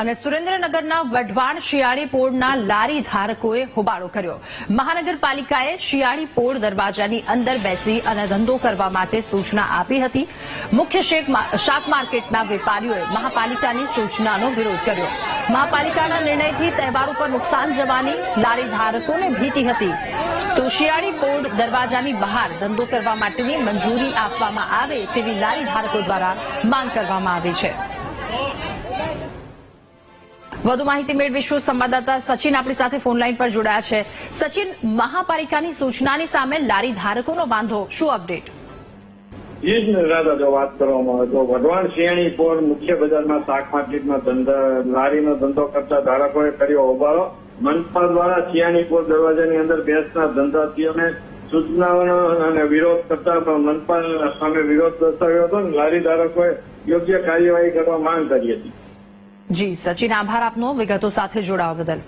અને સુરેન્દ્રનગરના વઢવાણ શિયાળી પોળના લારી ધારકોએ હોબાળો કર્યો. મહાનગરપાલિકાએ શિયાળી પોળ દરવાજાની અંદર બેસી અને ધંધો કરવા માટે સૂચના આપી હતી. મુખ્ય શેક માર્કેટના વેપારીઓએ મહાપાલિકાની સૂચનાનો વિરોધ કર્યો. મહાપાલિકાના નિર્ણયથી તહેવારો પર નુકસાન જવાની લારી ધારકોને ભીતી હતી. તો શિયાળી પોળ દરવાજાની બહાર ધંધો કરવા માટેની મંજૂરી આપવામાં આવે તેવી લારી ધારકો દ્વારા માંગ કરવામાં આવી છે. વધુ માહિતી મેળવીશું. સંવાદદાતા સચિન આપણી સાથે ફોનલાઈન પર જોડાયા છે. સચિન, મહાપાલિકાની સૂચનાની સામે લારી ધારકોનો વાંધો. શું અપડેટ? એ જ ને દાદા, જો વાત કરવામાં આવે તો વઢવાણ શિયાણી પોર મુખ્ય બજારમાં શાક માર્કેટમાં ધંધા, લારીનો ધંધો કરતા ધારકોએ કર્યો હોબાળો. મનપા દ્વારા શિયાળી પોર દરવાજાની અંદર બેસનાર ધંધાર્થીઓને સૂચનાઓનો અને વિરોધ કરતા મનપા સામે વિરોધ દર્શાવ્યો હતો લારી ધારકોએ યોગ્ય કાર્યવાહી કરવા માંગ કરી હતી. જી સચિન આભાર આપનો. વિગતો સાથે જોડાવા બદલ.